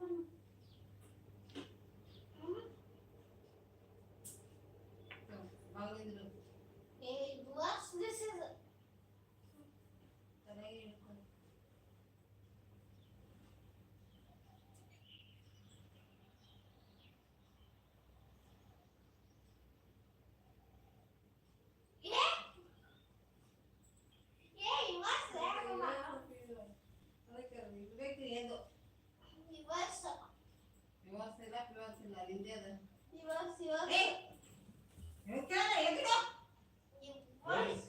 Thank you. Reverse, reverse.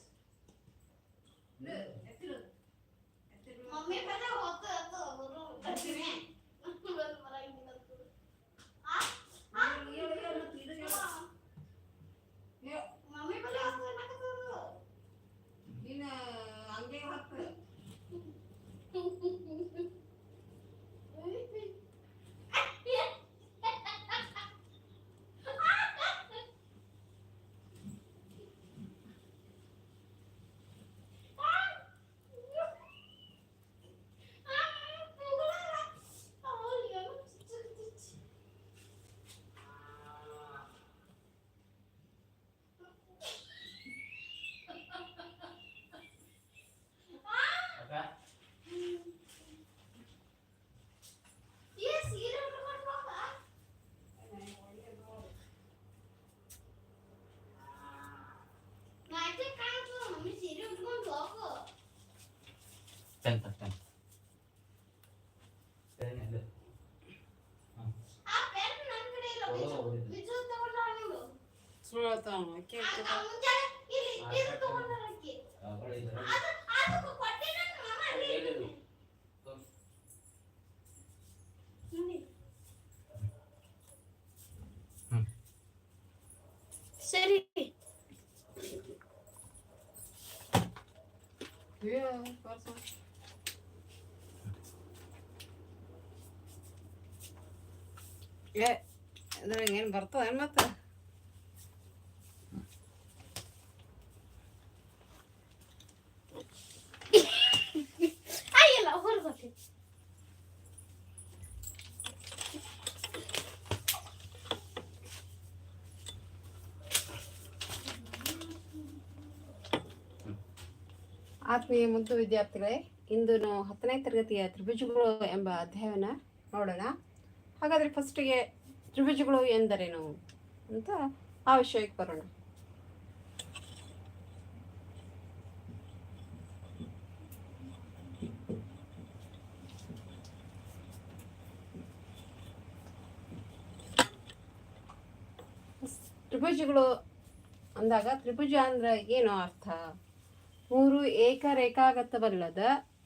Pen pen pen ಇದೆ ಆ pen ನನ್ ಕಡೆ ಇಲ್ಲ, ಬಿಜು. ಬಿಜು ತಗೊಂಡಾಳ ನೋಡು. ಆ ಮುಂಜಾನೆ ಇಲ್ಲಿ ಇದು ತಗೊಂಡಾಳ ಆಕಿ. ಅದು ಅದು ಕೊಟ್ಟೆ ನನ್ನ ಮಾಮ ಅಲ್ಲಿ ಇಟ್ಟಿದ್ನೆ. ನೋಡಿ. ಹ್ಮ್. ಸರಿ ಏ ಇದ್ರಾಗ ಏನು ಬರ್ತದೆ ಮತ್ತೆ? ಆತ್ಮೀಯ ಮುದ್ದು ವಿದ್ಯಾರ್ಥಿಗಳೇ ಇಂದು ನಾವು ಹತ್ತನೇ ತರಗತಿಯ ತ್ರಿಭುಜಗಳು ಎಂಬ ಅಧ್ಯಾಯವನ್ನು ನೋಡೋಣ. ಹಾಗಾದರೆ ಫಸ್ಟಿಗೆ ತ್ರಿಭುಜಗಳು ಎಂದರೇನು ಅಂತ ಆ ವಿಷಯಕ್ಕೆ ಬರೋಣ. ತ್ರಿಭುಜಗಳು ಅಂದಾಗ ತ್ರಿಭುಜ ಅಂದ್ರೆ ಏನು ಅರ್ಥ? ಮೂರು ಏಕರೇಖಾಗತವಲ್ಲದ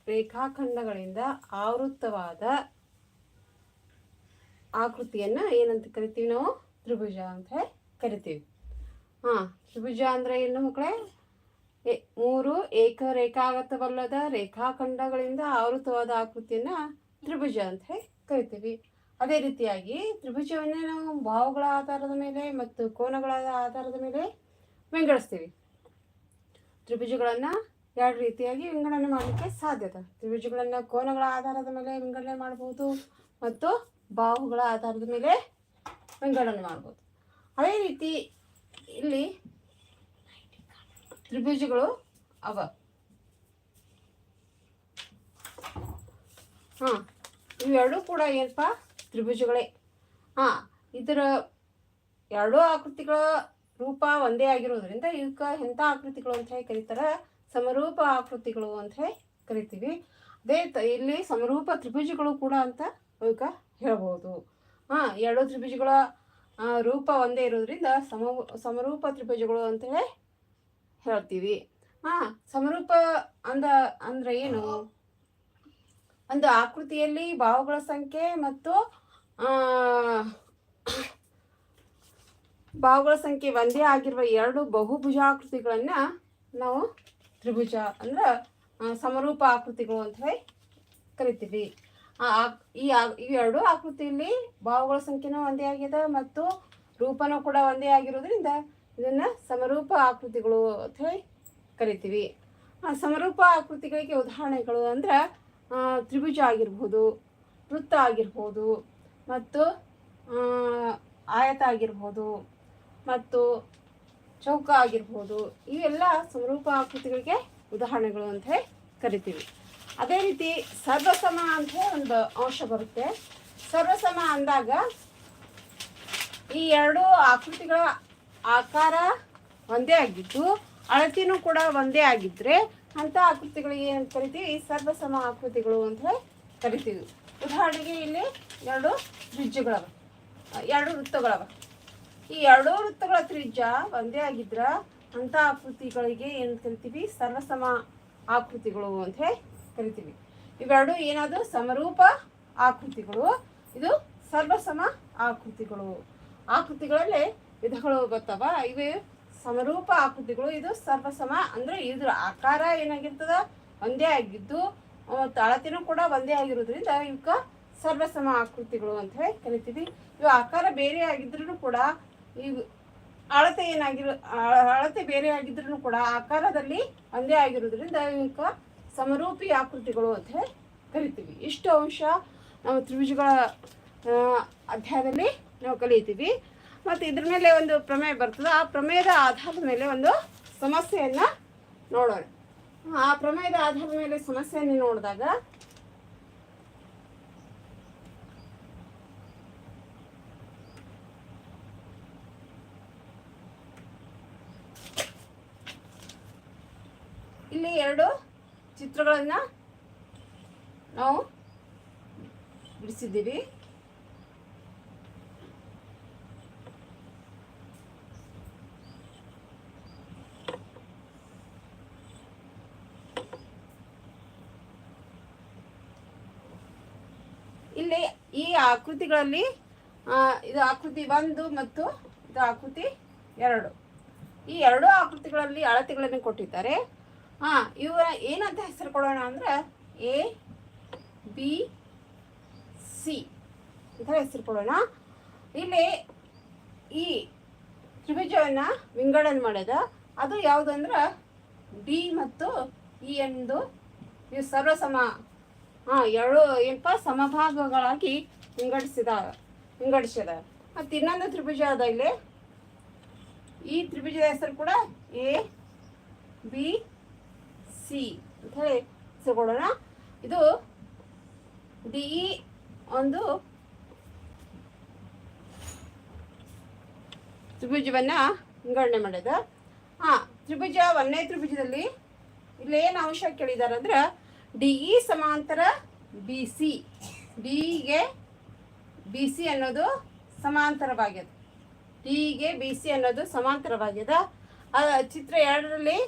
ರೇಖಾಖಂಡಗಳಿಂದ ಆವೃತ್ತವಾದ ಆಕೃತಿಯನ್ನ ಏನಂತ ಕರಿತೀವಿ ನಾವು? ತ್ರಿಭುಜ ಅಂತ ಹೇಳಿ ಕರಿತೀವಿ. ಹಾಂ ತ್ರಿಭುಜ ಅಂದರೆ ಏನು ಮಕ್ಕಳೇ? ಎ- ಮೂರು ಏಕರೇಖಾಗತವಲ್ಲದ ರೇಖಾಖಂಡಗಳಿಂದ ಆವೃತವಾದ ಆಕೃತಿಯನ್ನ ತ್ರಿಭುಜ ಅಂತ ಹೇಳಿ ಕರಿತೀವಿ. ಅದೇ ರೀತಿಯಾಗಿ ತ್ರಿಭುಜವನ್ನೇ ನಾವು ಭಾವಗಳ ಆಧಾರದ ಮೇಲೆ ಮತ್ತು ಕೋನಗಳ ಆಧಾರದ ಮೇಲೆ ವಿಂಗಡಿಸ್ತೀವಿ. ತ್ರಿಭುಜಗಳನ್ನು ಎರಡು ರೀತಿಯಾಗಿ ವಿಂಗಡಣೆ ಮಾಡಲಿಕ್ಕೆ ಸಾಧ್ಯತೆ. ತ್ರಿಭುಜಗಳನ್ನು ಕೋನಗಳ ಆಧಾರದ ಮೇಲೆ ವಿಂಗಡಣೆ ಮಾಡಬಹುದು ಮತ್ತು ಬಾಹುಗಳ ಆಧಾರದ ಮೇಲೆ ವಿಂಗಡಣೆ ಮಾಡ್ಬೋದು. ಅದೇ ರೀತಿ ಇಲ್ಲಿ ತ್ರಿಭುಜಗಳು ಅವ. ಹಾಂ, ಇವೆರಡೂ ಕೂಡ ಏನಪ್ಪ? ತ್ರಿಭುಜಗಳೇ. ಹಾಂ, ಇದರ ಎರಡೂ ಆಕೃತಿಗಳ ರೂಪ ಒಂದೇ ಆಗಿರೋದ್ರಿಂದ ಇವಕ್ಕೆ ಎಂಥ ಆಕೃತಿಗಳು ಅಂತ ಹೇಳಿ ಕರೀತಾರೆ? ಸಮರೂಪ ಆಕೃತಿಗಳು ಅಂತ ಹೇಳಿ ಕರಿತೀವಿ. ಅದೇ ಇಲ್ಲಿ ಸಮರೂಪ ತ್ರಿಭುಜಗಳು ಕೂಡ ಅಂತ ಇವಕ್ಕೆ ಹೇಳ್ಬೋದು. ಹಾಂ, ಎರಡು ತ್ರಿಭುಜಗಳ ರೂಪ ಒಂದೇ ಇರೋದ್ರಿಂದ ಸಮ, ಸಮರೂಪ ತ್ರಿಭುಜಗಳು ಅಂತೇಳಿ ಹೇಳ್ತೀವಿ. ಹಾಂ, ಸಮರೂಪ ಅಂದ, ಅಂದರೆ ಏನು? ಒಂದು ಆಕೃತಿಯಲ್ಲಿ ಭಾವಗಳ ಸಂಖ್ಯೆ ಮತ್ತು ಭಾವಗಳ ಸಂಖ್ಯೆ ಒಂದೇ ಆಗಿರುವ ಎರಡು ಬಹುಭುಜಾಕೃತಿಗಳನ್ನ ನಾವು ತ್ರಿಭುಜ ಅಂದ್ರೆ ಸಮರೂಪ ಆಕೃತಿಗಳು ಅಂತ ಹೇಳಿ ಕರಿತೀವಿ. ಈ ಈ ಎರಡು ಆಕೃತಿಯಲ್ಲಿ ಭಾವಗಳ ಸಂಖ್ಯೆನೂ ಒಂದೇ ಆಗಿದೆ ಮತ್ತು ರೂಪನೂ ಕೂಡ ಒಂದೇ ಆಗಿರೋದ್ರಿಂದ ಇದನ್ನ ಸಮರೂಪ ಆಕೃತಿಗಳು ಅಂತ ಹೇಳಿ ಕರಿತೀವಿ. ಸಮರೂಪ ಆಕೃತಿಗಳಿಗೆ ಉದಾಹರಣೆಗಳು ಅಂದ್ರೆ ತ್ರಿಭುಜ ಆಗಿರ್ಬೋದು, ವೃತ್ತ ಆಗಿರ್ಬೋದು ಮತ್ತು ಆಯತ ಆಗಿರ್ಬೋದು ಮತ್ತು ಚೌಕ ಆಗಿರ್ಬೋದು. ಇವೆಲ್ಲ ಸಮರೂಪ ಆಕೃತಿಗಳಿಗೆ ಉದಾಹರಣೆಗಳು ಅಂತ ಹೇಳಿ ಕರಿತೀವಿ. ಅದೇ ರೀತಿ ಸರ್ವಸಮ ಅಂತ ಒಂದು ಅಂಶ ಬರುತ್ತೆ. ಸರ್ವಸಮ ಅಂದಾಗ ಈ ಎರಡು ಆಕೃತಿಗಳ ಆಕಾರ ಒಂದೇ ಆಗಿದ್ದು, ಅಳತಿನೂ ಕೂಡ ಒಂದೇ ಆಗಿದ್ರೆ ಅಂತ ಆಕೃತಿಗಳಿಗೆ ಏನು ಕರಿತೀವಿ? ಸರ್ವಸಮ ಆಕೃತಿಗಳು ಅಂತ ಕರಿತೀವಿ. ಉದಾಹರಣೆಗೆ ಇಲ್ಲಿ ಎರಡು ತ್ರಿಜ್ಯಗಳವ, ಎರಡು ವೃತ್ತಗಳವ. ಈ ಎರಡು ವೃತ್ತಗಳ ತ್ರಿಜ್ಯ ಒಂದೇ ಆಗಿದ್ರ ಅಂತ ಆಕೃತಿಗಳಿಗೆ ಏನು ಕರಿತೀವಿ? ಸರ್ವಸಮ ಆಕೃತಿಗಳು ಅಂತ ಕರಿತೀವಿ. ಇವೆರಡು ಏನಾದ್ರು ಸಮರೂಪ ಆಕೃತಿಗಳು. ಇದು ಸರ್ವಸಮ ಆಕೃತಿಗಳು. ಆಕೃತಿಗಳಲ್ಲಿ ವಿಧಗಳು ಗೊತ್ತವ? ಇವೆ ಸಮರೂಪ ಆಕೃತಿಗಳು. ಇದು ಸರ್ವಸಮ ಅಂದ್ರೆ ಇದ್ರ ಆಕಾರ ಏನಾಗಿರ್ತದ? ಒಂದೇ ಆಗಿದ್ದು ತಾಳತಿನೂ ಕೂಡ ಒಂದೇ ಆಗಿರೋದ್ರಿಂದ ಇವಕ್ಕ ಸರ್ವಸಮ ಆಕೃತಿಗಳು ಅಂತ ಹೇಳಿ ಕರಿತೀವಿ. ಇವು ಆಕಾರ ಬೇರೆ ಆಗಿದ್ರು ಕೂಡ ಇವು ಅಳತೆ ಏನಾಗಿರೋ ಅಳತೆ ಬೇರೆ ಆಗಿದ್ರು ಕೂಡ ಆಕಾರದಲ್ಲಿ ಒಂದೇ ಆಗಿರೋದ್ರಿಂದ ಇವಕ್ಕ ಸಮರೂಪಿ ಆಕೃತಿಗಳು ಅಂತ ಹೇಳಿ ಕರಿತೀವಿ. ಇಷ್ಟು ಅಂಶ ನಾವು ತ್ರಿಭುಜಗಳ ಅಧ್ಯಾಯದಲ್ಲಿ ನಾವು ಕಲಿತೀವಿ. ಮತ್ತು ಇದ್ರ ಮೇಲೆ ಒಂದು ಪ್ರಮೇಯ ಬರ್ತದೆ. ಆ ಪ್ರಮೇಯದ ಆಧಾರದ ಮೇಲೆ ಒಂದು ಸಮಸ್ಯೆಯನ್ನು ನೋಡೋಣ. ಆ ಪ್ರಮೇಯದ ಆಧಾರದ ಮೇಲೆ ಸಮಸ್ಯೆಯನ್ನು ನೋಡಿದಾಗ ಇಲ್ಲಿ ಎರಡು ಚಿತ್ರಗಳನ್ನ ನಾವು ಬಿಡಿಸಿದ್ದೀವಿ. ಇಲ್ಲಿ ಈ ಆಕೃತಿಗಳಲ್ಲಿ ಇದು ಆಕೃತಿ ಒಂದು ಮತ್ತು ಇದು ಆಕೃತಿ ಎರಡು. ಈ ಎರಡು ಆಕೃತಿಗಳಲ್ಲಿ ಅಳತೆಗಳನ್ನು ಕೊಟ್ಟಿದ್ದಾರೆ. ಹಾ, ಇವರ ಏನಂತ ಹೆಸರು ಕೊಡೋಣ ಅಂದ್ರೆ ಎ ಬಿ ಸಿ ಅಂತ ಹೆಸರು ಕೊಡೋಣ. ಇಲ್ಲಿ ಈ ತ್ರಿಭುಜವನ್ನ ವಿಂಗಡಣೆ ಮಾಡೋದು. ಅದು ಯಾವುದಂದ್ರೆ ಡಿ ಮತ್ತು ಇ ಎಂದು ಇವು ಸರ್ವಸಮ, ಹಾ, ಎರಡು ಏನಪ್ಪ, ಸಮಭಾಗಗಳಾಗಿ ವಿಂಗಡಿಸಿದ ವಿಂಗಡಿಸಿದ. ಮತ್ತು ಇನ್ನೊಂದು ತ್ರಿಭುಜ ಅದ ಇಲ್ಲಿ. ಈ ತ್ರಿಭುಜದ ಹೆಸರು ಕೂಡ ಎ ಬಿ ಸಿ ಅಂತ ಹೇಳಿ ತಗೊಳ್ಳೋಣ ಇದು ಡಿ ಒಂದು ತ್ರಿಭುಜವನ್ನ ವಿಂಗಡಣೆ ಮಾಡಿದ. ಹಾ, ತ್ರಿಭುಜ ಒಂದನೇ ತ್ರಿಭುಜದಲ್ಲಿ ಇಲ್ಲಿ ಏನು ಅಂಶ ಕೇಳಿದಾರೆ ಅಂದ್ರೆ ಡಿ ಇ ಸಮಾಂತರ ಬಿ ಸಿ. ಡಿಗೆ ಬಿ ಸಿ ಅನ್ನೋದು ಸಮಾಂತರವಾಗ್ಯದ. ಡಿಗೆ ಬಿ ಸಿ ಅನ್ನೋದು ಸಮಾಂತರವಾಗ್ಯದ. ಆ ಚಿತ್ರ ಎರಡರಲ್ಲಿ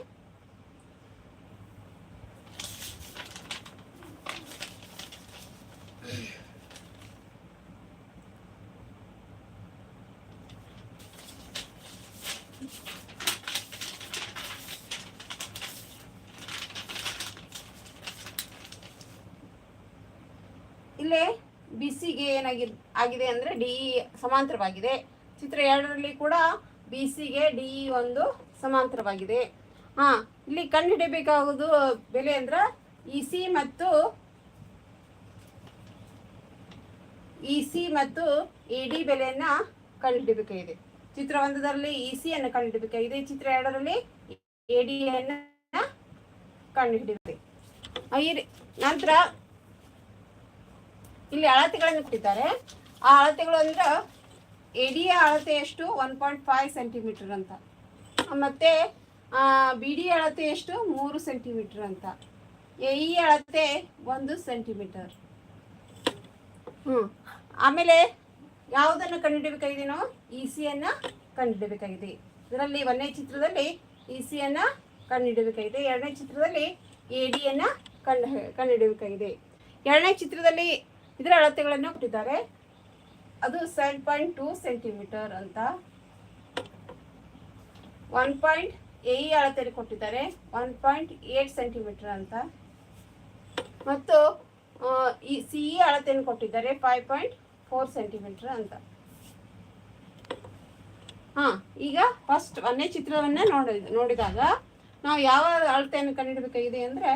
ಇಲ್ಲೇ ಬಿಸಿಗೆ ಏನಾಗಿ ಆಗಿದೆ ಅಂದ್ರೆ ಡಿ ಸಮಾಂತರವಾಗಿದೆ. ಚಿತ್ರ ಎರಡರಲ್ಲಿ ಕೂಡ ಬಿ ಸಿಗೆ ಡಿ ಒಂದು ಸಮಾಂತರವಾಗಿದೆ. ಹಾಂ ಇಲ್ಲಿ ಕಂಡುಹಿಡಿಯಬೇಕಾಗುವುದು ಬೆಲೆ ಅಂದ್ರೆ ಇ ಸಿ ಮತ್ತು ಇ ಸಿ ಮತ್ತು ಎ ಡಿ ಬೆಲೆಯನ್ನು ಕಂಡುಹಿಡಬೇಕಾಗಿದೆ. ಚಿತ್ರ ಒಂದರಲ್ಲಿ ಇ ಸಿ ಅನ್ನು ಕಂಡುಹಿಡಬೇಕಾಗಿದೆ. ಚಿತ್ರ ಎರಡರಲ್ಲಿ ಎ ಡಿ ಅನ್ನು ಕಂಡುಹಿಡಿಯಬೇಕು ಆ, ನಂತರ ಇಲ್ಲಿ ಅಳತೆಗಳನ್ನು ಕೊಟ್ಟಿದ್ದಾರೆ. ಆ ಅಳತೆಗಳು ಅಂದ್ರೆ ಎಡಿಯ ಅಳತೆ ಎಷ್ಟು? ಒನ್ ಪಾಯಿಂಟ್ ಫೈವ್ ಸೆಂಟಿಮೀಟರ್ ಅಂತ. ಮತ್ತು ಬಿ ಡಿ ಅಳತೆ ಎಷ್ಟು? ಮೂರು ಸೆಂಟಿಮೀಟರ್ ಅಂತ. ಎಇ ಇ ಅಳತೆ ಒಂದು ಸೆಂಟಿಮೀಟರ್ ಹ್ಞೂ ಆಮೇಲೆ ಯಾವುದನ್ನು ಕಂಡುಹಿಡಬೇಕಾಗಿದೆ ನಾವು ಇ ಸಿಯನ್ನು ಕಂಡುಹಿಡಬೇಕಾಗಿದೆ ಇದರಲ್ಲಿ ಒಂದನೇ ಚಿತ್ರದಲ್ಲಿ ಇ ಸಿಯನ್ನು ಕಂಡುಹಿಡಬೇಕಾಗಿದೆ ಎರಡನೇ ಚಿತ್ರದಲ್ಲಿ ಎ ಡಿಯನ್ನು ಕಂಡು ಕಂಡುಹಿಡಬೇಕಾಗಿದೆ ಎರಡನೇ ಚಿತ್ರದಲ್ಲಿ ಇದರ ಅಳತೆಗಳನ್ನು ಕೊಟ್ಟಿದ್ದಾರೆ. ಅದು ಸೆವೆನ್ ಪಾಯಿಂಟ್ ಟೂ ಸೆಂಟಿಮೀಟರ್ ಅಂತ. ಒನ್ ಪಾಯಿಂಟ್ ಎ ಅಳತೆಯಲ್ಲಿ ಕೊಟ್ಟಿದ್ದಾರೆ. ಒನ್ ಪಾಯಿಂಟ್ ಏಟ್ ಸೆಂಟಿಮೀಟರ್ ಅಂತ. ಮತ್ತು ಈ ಸಿ ಇ ಅಳತೆಯನ್ನು ಕೊಟ್ಟಿದ್ದಾರೆ. ಫೈವ್ ಪಾಯಿಂಟ್ ಫೋರ್ ಸೆಂಟಿಮೀಟರ್ ಅಂತ. ಹಾಂ, ಈಗ ಫಸ್ಟ್ ಒಂದೇ ಚಿತ್ರವನ್ನು ನೋಡಿ, ನೋಡಿದಾಗ ನಾವು ಯಾವ ಅಳತೆಯನ್ನು ಕಂಡುಹಿಡಬೇಕಾಗಿದೆ ಅಂದರೆ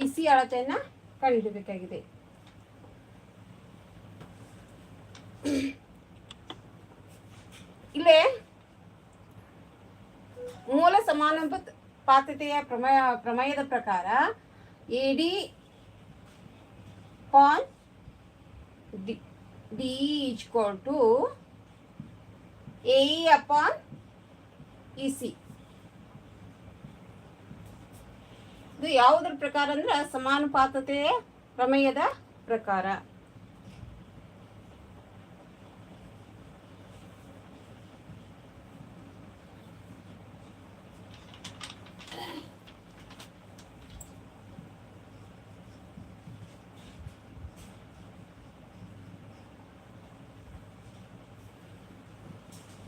ಇ ಸಿ ಅಳತೆಯನ್ನು ಕಂಡುಹಿಡಬೇಕಾಗಿದೆ ಇಲ್ಲೇ ಮೂಲ ಸಮಾನುಪಾತತೆಯ ಪ್ರಮೇಯ, ಪ್ರಮೇಯದ ಪ್ರಕಾರ A D upon D D equal to A upon E C. ಇದು ಯಾವುದ್ರ ಪ್ರಕಾರ ಅಂದ್ರೆ ಸಮಾನುಪಾತತೆಯ ಪ್ರಮೇಯದ ಪ್ರಕಾರ.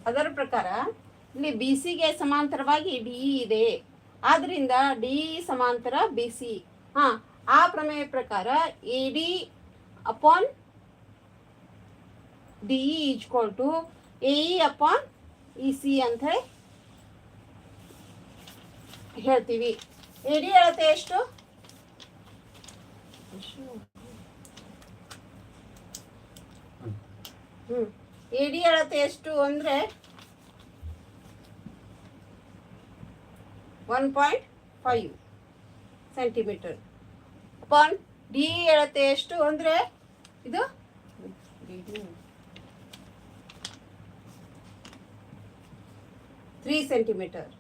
ಅದರ ಪ್ರಕಾರ ಇಲ್ಲಿ ಬಿ ಸಿಗೆ ಸಮಾಂತರವಾಗಿ ಡಿ ಇದೆ. ಆದ್ರಿಂದ ಡಿ ಸಮಾಂತರ ಬಿ ಸಿ ಹಾ, ಆ ಪ್ರಮೇಯ ಪ್ರಕಾರ A D upon D equal to A E upon E C ಅಂತ ಹೇಳಿ ಹೇಳ್ತೀವಿ. ಎ ಡಿ ಅಳತೆ ಎಷ್ಟು? ಹ್ಮ್. ಎ ಡಿ ಅಳತೆ ಎಷ್ಟು ಅಂದ್ರೆ one point five centimetre upon D ಅಳತೆ ಎಷ್ಟು ಅಂದರೆ ಇದು? ತ್ರೀ ಸೆಂಟಿಮೀಟರ್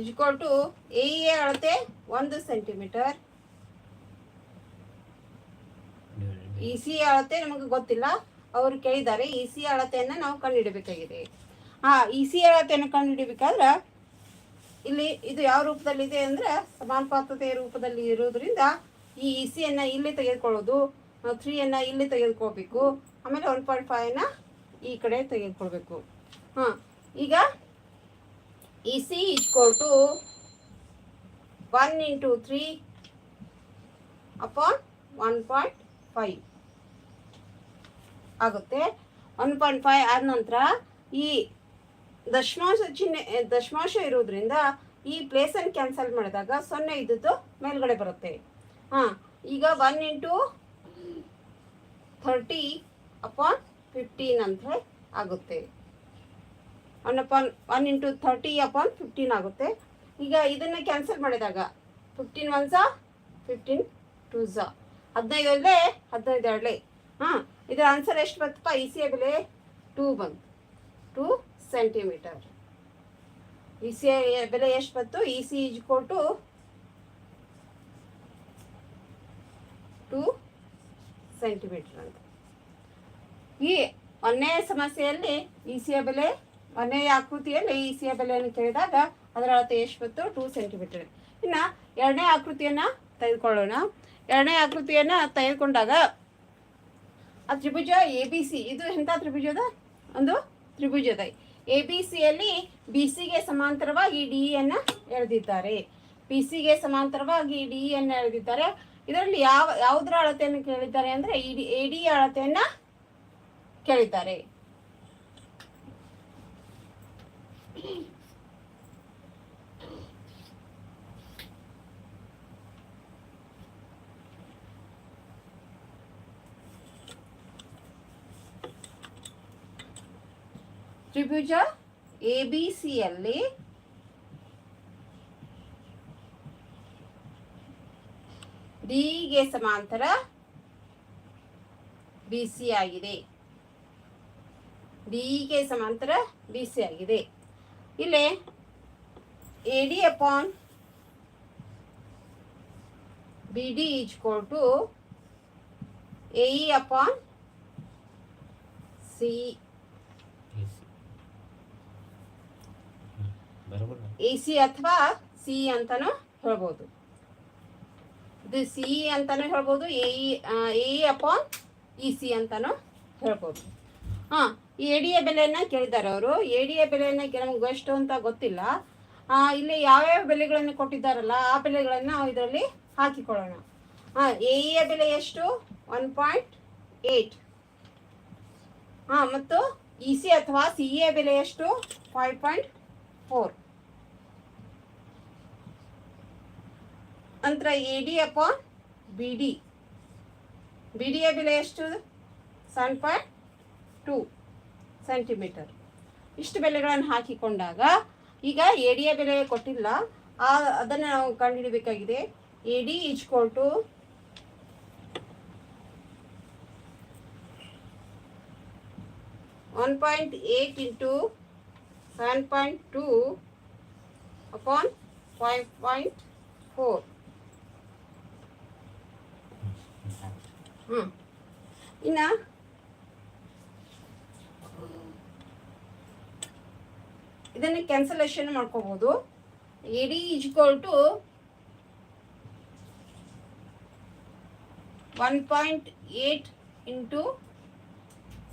ಇಜ್ಕೊಟ್ಟು ಎ ಅಳತೆ ಒಂದು ಸೆಂಟಿಮೀಟರ್ ಇ ಸಿ ಅಳತೆ ನಮಗೆ ಗೊತ್ತಿಲ್ಲ. ಅವರು ಕೇಳಿದ್ದಾರೆ ಇ ಸಿ ಅಳತೆಯನ್ನು ನಾವು ಕಂಡುಹಿಡಬೇಕಾಗಿದೆ. ಆ ಇ ಸಿ ಅಳತೆಯನ್ನು ಕಂಡುಹಿಡಬೇಕಾದ್ರೆ, ಇಲ್ಲಿ ಇದು ಯಾವ ರೂಪದಲ್ಲಿದೆ ಅಂದರೆ ಸಮಾನುಪಾತತೆಯ ರೂಪದಲ್ಲಿ ಇರೋದ್ರಿಂದ ಈ ಇ ಸಿಯನ್ನು ಇಲ್ಲಿ ತೆಗೆದುಕೊಳ್ಳೋದು ತ್ರೀಯನ್ನು ಇಲ್ಲಿ ತೆಗೆದುಕೋಬೇಕು ಆಮೇಲೆ ಒನ್ ಪಾಯಿಂಟ್ ಫೈವ್ನ ಈ ಕಡೆ ತೆಗೆದುಕೊಳ್ಬೇಕು. ಹಾಂ, ಈಗ E C equal to one into three upon one point five ಆಗುತ್ತೆ. ಒನ್ ಪಾಯಿಂಟ್ ಫೈವ್ ಆದ ನಂತರ ಈ ದಶಮಾಂಶ ಚಿಹ್ನೆ ದಶಮಾಂಶ ಇರೋದ್ರಿಂದ ಈ ಪ್ಲೇಸನ್ನು ಕ್ಯಾನ್ಸಲ್ ಮಾಡಿದಾಗ ಸೊನ್ನೆ ಇದ್ದದ್ದು ಮೇಲ್ಗಡೆ ಬರುತ್ತೆ. ಹಾಂ, ಈಗ one into thirty upon fifteen ಅಂತ ಆಗುತ್ತೆ. One upon one into thirty upon fifteen ಆಗುತ್ತೆ. ಈಗ ಇದನ್ನು ಕ್ಯಾನ್ಸಲ್ ಮಾಡಿದಾಗ ಫಿಫ್ಟೀನ್ ಒನ್ ಝಾ ಫಿಫ್ಟೀನ್ ಟೂ ಹದಿನೈದು ಅಲ್ಲೇ ಹದಿನೈದು ಎರಡಲೇ ಹಾಂ, ಇದರ ಆನ್ಸರ್ ಎಷ್ಟು ಬಂತಪ್ಪ? ಇ ಸಿ ಬೆಲೆ ಟೂ ಬಂತು. ಟೂ ಸೆಂಟಿಮೀಟರ್ ಇ ಸಿ ಬೆಲೆ ಎಷ್ಟು ಬಂತು? ಇ ಸಿ ಇಜ್ ಕೊಟ್ಟು ಟೂ ಸೆಂಟಿಮೀಟರ್ ಅಂತ. ಈ ಒಂದೇ ಸಮಸ್ಯೆಯಲ್ಲಿ ಇ ಬೆಲೆ, ಒಂದೇ ಆಕೃತಿಯಲ್ಲಿ ಇ ಸಿಯ ಬೆಲೆಯನ್ನು ಕೇಳಿದಾಗ ಅದರ ಅಳತೆ ಎಷ್ಟು ಬಂತು? ಟೂ ಸೆಂಟಿಮೀಟರ್ ಇನ್ನು ಎರಡನೇ ಆಕೃತಿಯನ್ನು ತೆಗೆದುಕೊಳ್ಳೋಣ. ಎರಡನೇ ಆಕೃತಿಯನ್ನು ತೆಗೆದುಕೊಂಡಾಗ ಆ ತ್ರಿಭುಜ ಎ ಬಿ ಸಿ ಇದು ಎಂಥ ತ್ರಿಭುಜದ? ಒಂದು ತ್ರಿಭುಜದ. ಎ ಬಿ ಸಿಯಲ್ಲಿ ಬಿ ಸಿಗೆ ಸಮಾಂತರವಾಗಿ ಡಿ ಅನ್ನು ಎಳೆದಿದ್ದಾರೆ. ಬಿ ಸಿಗೆ ಸಮಾಂತರವಾಗಿ ಡಿ ಅನ್ನು ಎಳೆದಿದ್ದಾರೆ. ಇದರಲ್ಲಿ ಯಾವ, ಯಾವುದರ ಅಳತೆಯನ್ನು ಕೇಳಿದ್ದಾರೆ ಅಂದರೆ ಇಡಿ ಎ ಡಿ ಅಳತೆಯನ್ನು ಕೇಳಿದ್ದಾರೆ. ತ್ರಿಭುಜ, ಎ ಬಿ ಸಿಯಲ್ಲಿ ಡಿಗೆ ಸಮಾಂತರ ಬಿ ಸಿ ಆಗಿದೆ. ಡಿಗೆ ಸಮಾಂತರ ಬಿ ಸಿ ಆಗಿದೆ. ಇಲ್ಲಿ A D upon B D is to A E upon C A C ಅಥವಾ ಸಿ ಅಂತಾನು ಹೇಳ್ಬೋದು. ಇದು ಸಿ ಅಂತಾನು ಹೇಳ್ಬೋದು, A A upon E C ಅಂತಾನು ಹೇಳ್ಬೋದು. ಹಾಂ ಎ ಡಿ ಎ ಬೆಲೆಯನ್ನು ಕೇಳಿದ್ದಾರೆ ಅವರು. ಎಡಿಯ ಬೆಲೆಯನ್ನ ನಮ್ಗೆ ಎಷ್ಟು ಅಂತ ಗೊತ್ತಿಲ್ಲ. ಇಲ್ಲಿ ಯಾವ್ಯಾವ ಬೆಲೆಗಳನ್ನು ಕೊಟ್ಟಿದ್ದಾರಲ್ಲ, ಆ ಬೆಲೆಗಳನ್ನು ನಾವು ಇದರಲ್ಲಿ ಹಾಕಿಕೊಳ್ಳೋಣ. ಹಾಂ ಎ ಇ ಎ ಬೆಲೆ ಎಷ್ಟು? ಒನ್ ಪಾಯಿಂಟ್ ಏಯ್ಟ್ ಹಾಂ, ಮತ್ತು ಇ ಸಿ ಅಥವಾ ಸಿ ಎ ಬೆಲೆ ಎಷ್ಟು? Five point four. ನಂತರ A D upon B D B D A ಬೆಲೆ ಎಷ್ಟು? ಸೆವೆನ್ ಪಾಯಿಂಟ್ ಟೂ ಸೆಂಟಿಮೀಟರ್ ಇಷ್ಟು ಬೆಲೆಗಳನ್ನು ಹಾಕಿಕೊಂಡಾಗ ಈಗ ಎ ಡಿ ಎ ಬೆಲೆ ಕೊಟ್ಟಿಲ್ಲ. ಆ, ಅದನ್ನು ನಾವು ಕಂಡುಹಿಡಬೇಕಾಗಿದೆ. A D is to one point eight into seven point two upon five point four ಹ್ಞೂ ಇನ್ನು? ಇದನ್ನು ಕ್ಯಾನ್ಸಲೇಷನ್ ಮಾಡ್ಕೋಬೋದು. A D equal to one point eight into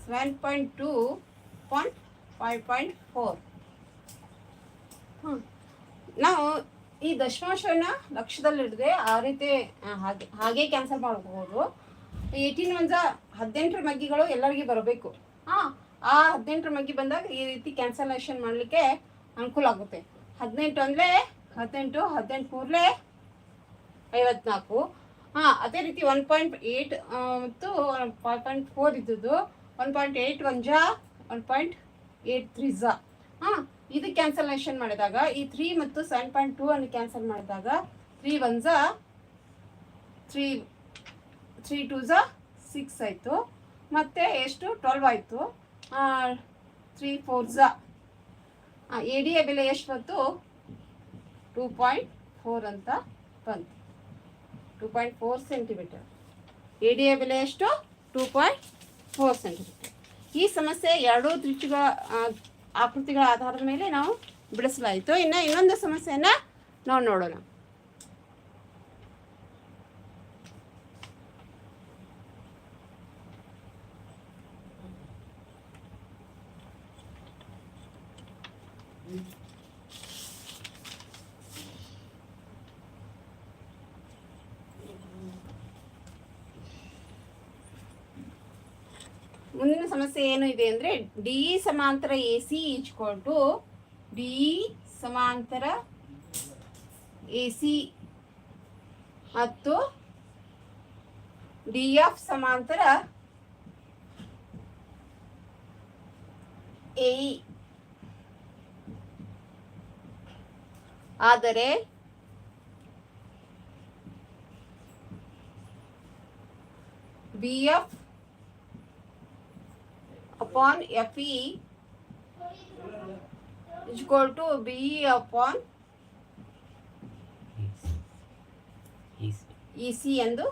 seven point two point five point four ನಾವು ಈ ದಶಮಾಂಶನ ಲಕ್ಷದಲ್ಲಿಡದೆ ಆ ರೀತಿ ಹಾಗೆ ಹಾಗೆ ಕ್ಯಾನ್ಸಲ್ ಮಾಡ್ಕೋಬೋದು ಏಯ್ಟೀನ್ ಒನ್ಸ ಹದಿನೆಂಟರ ಮಗ್ಗಿಗಳು ಎಲ್ಲರಿಗೂ ಬರಬೇಕು. ಹಾಂ. ಆ ಹದಿನೆಂಟರ ಮಗ್ಗಿ ಬಂದಾಗ ಈ ರೀತಿ ಕ್ಯಾನ್ಸಲೇಷನ್ ಮಾಡಲಿಕ್ಕೆ ಅನುಕೂಲ ಆಗುತ್ತೆ. ಹದಿನೆಂಟು ಅಂದರೆ ಹದಿನೆಂಟು ಹದಿನೆಂಟು ಮೂರಲೇ ಐವತ್ನಾಲ್ಕು. ಹಾಂ ಅದೇ ರೀತಿ ಒನ್ ಪಾಯಿಂಟ್ ಏಯ್ಟ್ ಮತ್ತು ಫೈವ್ ಪಾಯಿಂಟ್ ಫೋರ್ ಇದ್ದದ್ದು. ಒನ್ ಪಾಯಿಂಟ್ ಏಯ್ಟ್ ಒನ್ ಜಾ ಒನ್ ಪಾಯಿಂಟ್ ಏಯ್ಟ್ ತ್ರೀ ಝಾ ಹಾಂ ಇದು ಕ್ಯಾನ್ಸಲೇಷನ್ ಮಾಡಿದಾಗ ಈ ತ್ರೀ ಮತ್ತು ಸೆವೆನ್ ಪಾಯಿಂಟ್ ಟೂ ಅನ್ನು ಕ್ಯಾನ್ಸಲ್ ಮಾಡಿದಾಗ ತ್ರೀ ಒನ್ ಝಾ ತ್ರೀ ತ್ರೀ ಟೂ ಝಾ ಸಿಕ್ಸ್ ಆಯಿತು. ಮತ್ತು ಎಷ್ಟು? ಟ್ವೆಲ್ವ್ ಆಯಿತು. ತ್ರೀ ಫೋರ್ ಝಾ ಎ ಡಿ ಎ ಬೆಲೆ ಎಷ್ಟು ಬಂತು? ಟೂ ಪಾಯಿಂಟ್ ಫೋರ್ ಅಂತ ಬಂತು. Two point four centimetre A D A ಬೆಲೆ ಎಷ್ಟು? ಟೂ ಪಾಯಿಂಟ್ ಫೋರ್ ಸೆಂಟಿಮೀಟರ್ ಈ ಸಮಸ್ಯೆ ಎರಡೂ ತ್ರಿಚುಗಳ ಆಕೃತಿಗಳ ಆಧಾರದ ಮೇಲೆ ನಾವು ಬಿಡಿಸಲಾಯಿತು. ಇನ್ನು ಇನ್ನೊಂದು ಸಮಸ್ಯೆಯನ್ನು ನಾವು ನೋಡೋಣ. ಮುಂದಿನ ಸಮಸ್ಯೆ ಏನು ಇದೆ ಅಂದರೆ ಡಿ ಸಮಾಂತರ A C equal to D ಸಮಾಂತರ ಎ ಸಿ ಮತ್ತು ಡಿ ಎಫ್ ಸಮಾಂತರ ಎ ಆದರೆ B F upon F is to B BE upon E C ಎಂದು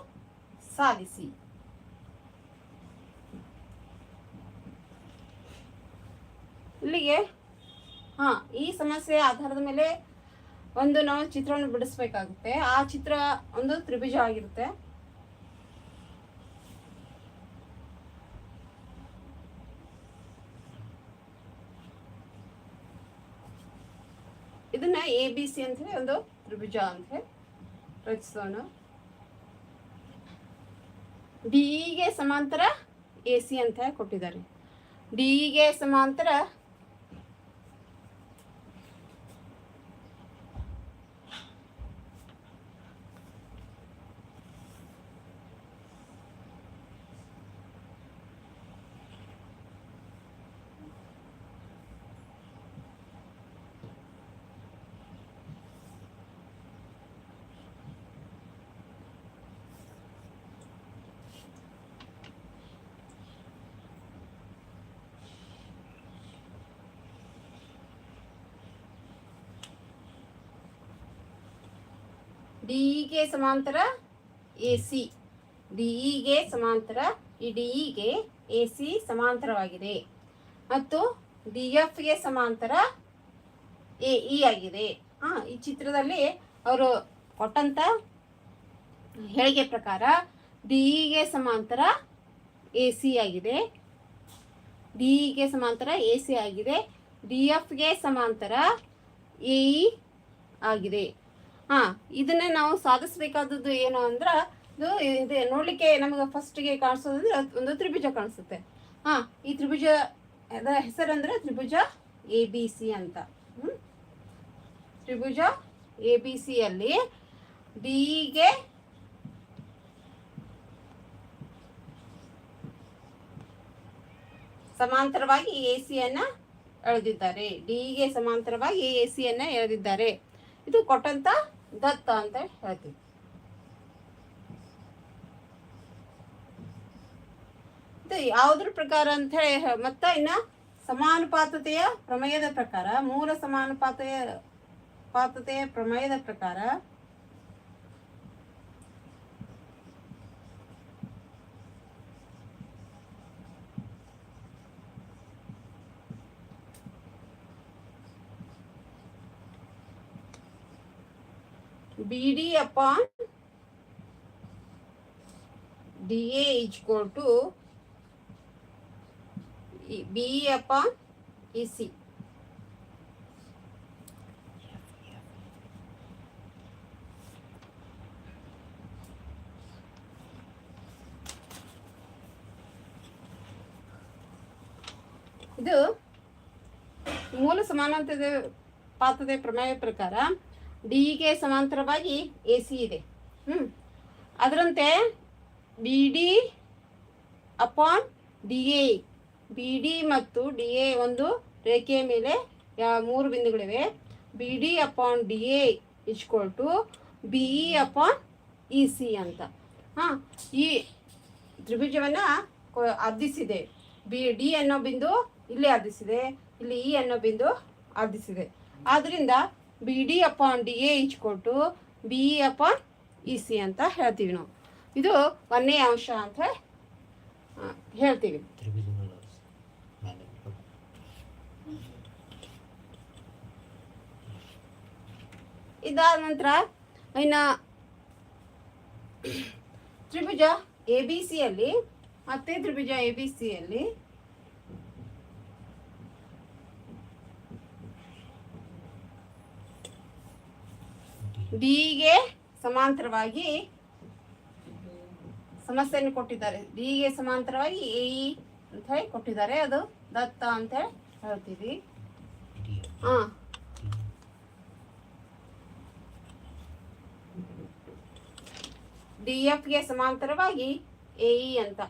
ಸಾಧಿಸಿ. ಇಲ್ಲಿಗೆ, ಹಾಂ, ಈ ಸಮಸ್ಯೆ ಆಧಾರದ ಮೇಲೆ ಒಂದು ನಾವು ಚಿತ್ರವನ್ನು ಬಿಡಿಸ್ಬೇಕಾಗುತ್ತೆ. ಆ ಚಿತ್ರ ಒಂದು ತ್ರಿಭುಜ ಆಗಿರುತ್ತೆ. ಇದನ್ನ ಎ ಬಿ ಸಿ ಅಂತ ಹೇಳಿ ಒಂದು ತ್ರಿಭುಜ ಅಂತ ರಚಿಸೋಣ. ಡಿಇಗೆ ಸಮಾಂತರ ಎ ಸಿ ಅಂತ ಕೊಟ್ಟಿದ್ದಾರೆ. ಡಿಇಗೆ ಸಮಾಂತರ ಡಿಇಗೆ ಸಮಾಂತರ ಎ ಸಿ ಡಿಇಗೆ ಸಮಾಂತರ ಈ ಡಿಇಗೆ ಎ ಸಿ ಸಮಾಂತರವಾಗಿದೆ. ಮತ್ತು ಡಿ ಎಫ್ಗೆ ಸಮಾಂತರ ಎ ಇ ಆಗಿದೆ. ಹಾಂ ಈ ಚಿತ್ರದಲ್ಲಿ ಅವರು ಕೊಟ್ಟಂತ ಹೇಳಿಕೆ ಪ್ರಕಾರ ಡಿಇಗೆ ಸಮಾಂತರ ಎ ಸಿ ಆಗಿದೆ. ಡಿಇಗೆ ಸಮಾಂತರ ಎ ಸಿ ಆಗಿದೆ. ಡಿ ಎಫ್ಗೆ ಸಮಾಂತರ ಎ ಇ ಆಗಿದೆ. ಹಾಂ, ಇದನ್ನ ನಾವು ಸಾಧಿಸಬೇಕಾದದ್ದು ಏನು ಅಂದ್ರೆ, ಇದು ಇದೆ. ನೋಡಲಿಕ್ಕೆ ನಮಗೆ ಫಸ್ಟಿಗೆ ಕಾಣಿಸೋದಂದ್ರೆ ಒಂದು ತ್ರಿಭುಜ ಕಾಣಿಸುತ್ತೆ. ಹಾ, ಈ ತ್ರಿಭುಜ ಹೆಸರಂದ್ರೆ ತ್ರಿಭುಜ ಎ ಬಿ ಸಿ ಅಂತ? ತ್ರಿಭುಜ ಎ ಬಿ ಸಿಯಲ್ಲಿ ಡಿಗೆ ಸಮಾಂತರವಾಗಿ ಎ ಸಿಯನ್ನು ಎಳೆದಿದ್ದಾರೆ. ಡಿಗೆ ಸಮಾಂತರವಾಗಿ ಎ ಸಿಯನ್ನು ಎಳೆದಿದ್ದಾರೆ. ಇದು ಕೊಟ್ಟಂತ ದತ್ತ ಅಂತ ಹೇಳ್ತೀವಿ. ಯಾವುದ್ರ ಪ್ರಕಾರ ಅಂತ ಹೇಳಿ ಮತ್ತ ಇನ್ನ ಸಮಾನುಪಾತತೆಯ ಪ್ರಮೇಯದ ಪ್ರಕಾರ, ಮೂಲ ಸಮಾನುಪಾತೆಯ ಪಾತತೆಯ ಪ್ರಮೇಯದ ಪ್ರಕಾರ BD upon DA is equal to E- BE upon EC. ಇದು ಮೂಲ ಸಮಾನಾಂತದ ಪಾತದ ಪ್ರಮೇಯ ಪ್ರಕಾರ ಡಿಗೆ ಸಮಾಂತರವಾಗಿ ಎ ಸಿ ಇದೆ. ಹ್ಮ್. ಅದರಂತೆ B D upon D A B D ಮತ್ತು ಡಿ ಎ ಒಂದು ರೇಖೆಯ ಮೇಲೆ ಮೂರು ಬಿಂದುಗಳಿವೆ. B D upon D A equal to B E upon E C ಅಂತ. ಹಾಂ, ಈ ತ್ರಿಭುಜವನ್ನ ಅರ್ಧಿಸಿದೆ ಬಿ, ಡಿ ಅನ್ನೋ ಬಿಂದು ಇಲ್ಲಿ ಅರ್ಧಿಸಿದೆ ಇಲ್ಲಿ ಇ ಅನ್ನೋ ಬಿಂದು ಅರ್ಧಿಸಿದೆ ಆದ್ದರಿಂದ B D upon D A ಇಚ್ಕೊಟ್ಟು B E upon E C ಅಂತ ಹೇಳ್ತೀವಿ ನಾವು. ಇದು ಒಂದನೇ ಅಂಶ ಅಂತ ಹೇಳ್ತೀವಿ. ಇದಾದ ನಂತರ ಇನ್ನು ತ್ರಿಭುಜ ಎ ಬಿ ಸಿಯಲ್ಲಿ ಮತ್ತೆ ತ್ರಿಭುಜ ಎ ಬಿ ಸಿಯಲ್ಲಿ ಡಿಗೆ ಸಮಾಂತರವಾಗಿ ಸಮಸ್ಯೆಯನ್ನು ಕೊಟ್ಟಿದ್ದಾರೆ. ಡಿಗೆ ಸಮಾಂತರವಾಗಿ ಎ ಇ ಅಂತ ಹೇಳಿ ಕೊಟ್ಟಿದ್ದಾರೆ. ಅದು ದತ್ತ ಅಂತ ಹೇಳಿ ಹೇಳ್ತೀವಿ. ಹಾ. ಡಿ ಎಫ್ಗೆ ಸಮಾಂತರವಾಗಿ ಎ ಅಂತ.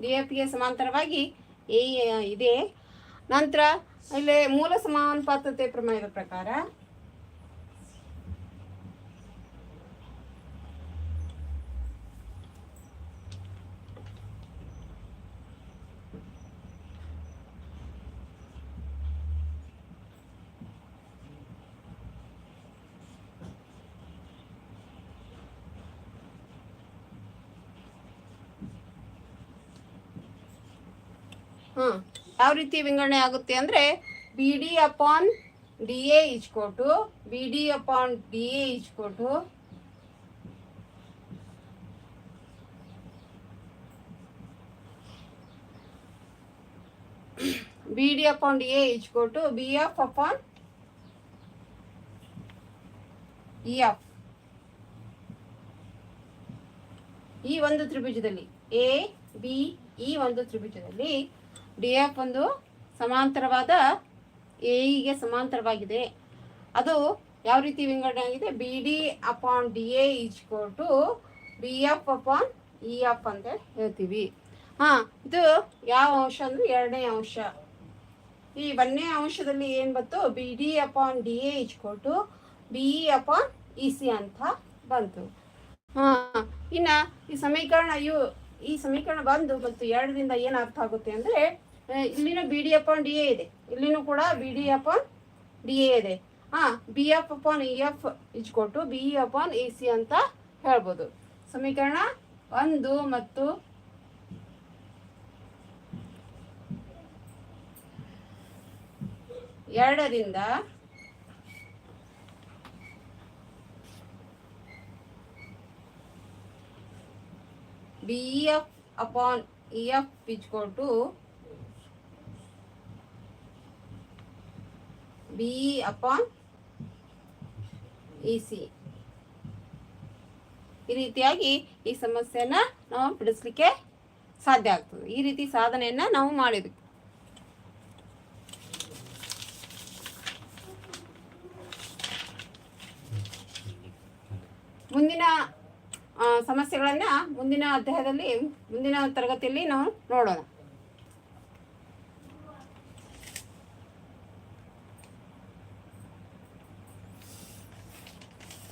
ಡಿ ಎಫ್ಗೆ ಸಮಾಂತರವಾಗಿ ಎ ಇದೆ. ನಂತರ, ಇಲ್ಲಿ ಮೂಲ ಸಮಾನುಪಾತತೆ ಪ್ರಮೇಯದ ಪ್ರಕಾರ ಯಾವ ರೀತಿ ವಿಂಗಡಣೆ ಆಗುತ್ತೆ ಅಂದರೆ B D upon D A ಇಚ್ಕೊಟ್ಟು B D upon D A ಇಚ್ಕೊಟ್ಟು B D upon D A ಇಚ್ಕೊಟ್ಟು B F upon E F ಈ ಒಂದು ತ್ರಿಭುಜದಲ್ಲಿ ಎ ಬಿ ಈ ಒಂದು ತ್ರಿಭುಜದಲ್ಲಿ ಡಿ ಎಫ್ ಒಂದು ಸಮಾಂತರವಾದ ಎಇಗೆ ಸಮಾಂತರವಾಗಿದೆ. ಅದು ಯಾವ ರೀತಿ ವಿಂಗಡಣೆ ಆಗಿದೆ? B D upon D A equal B F upon E F ಅಂತ ಹೇಳ್ತೀವಿ. ಹಾಂ, ಇದು ಯಾವ ಅಂಶ ಅಂದರೆ ಎರಡನೇ ಅಂಶ. ಈ ಒಂದನೇ ಅಂಶದಲ್ಲಿ ಏನು ಬಂತು? B D upon D A equal B E upon E C ಅಂತ ಬಂತು. ಹಾಂ, ಇನ್ನು ಈ ಸಮೀಕರಣ ಇವು ಈ ಸಮೀಕರಣ ಬಂದು ಮತ್ತು ಎರಡರಿಂದ ಏನು ಅರ್ಥ ಆಗುತ್ತೆ ಅಂದರೆ ಇಲ್ಲಿನೂ B D upon D A ಇದೆ. ಇಲ್ಲಿನೂ ಕೂಡ B D upon D A ಇದೆ. ಹಾ B F upon E F is ಕೊಟ್ಟು B E upon A C ಅಂತ ಹೇಳ್ಬೋದು. ಸಮೀಕರಣ ಒಂದು ಮತ್ತು ಎರಡರಿಂದ B F upon E F ಇಜ್ಕೊಟ್ಟು to upon EC ಈ ರೀತಿಯಾಗಿ ಈ ಸಮಸ್ಯೆನ ನಾವು ಬಿಡಿಸ್ಲಿಕ್ಕೆ ಸಾಧ್ಯ ಆಗ್ತದೆ. ಈ ರೀತಿ ಸಾಧನೆಯನ್ನ ನಾವು ಮಾಡಿದ್ವಿ. ಮುಂದಿನ ಸಮಸ್ಯೆಗಳನ್ನ ಮುಂದಿನ ಅಧ್ಯಾಯದಲ್ಲಿ, ಮುಂದಿನ ತರಗತಿಯಲ್ಲಿ ನಾವು ನೋಡೋಣ.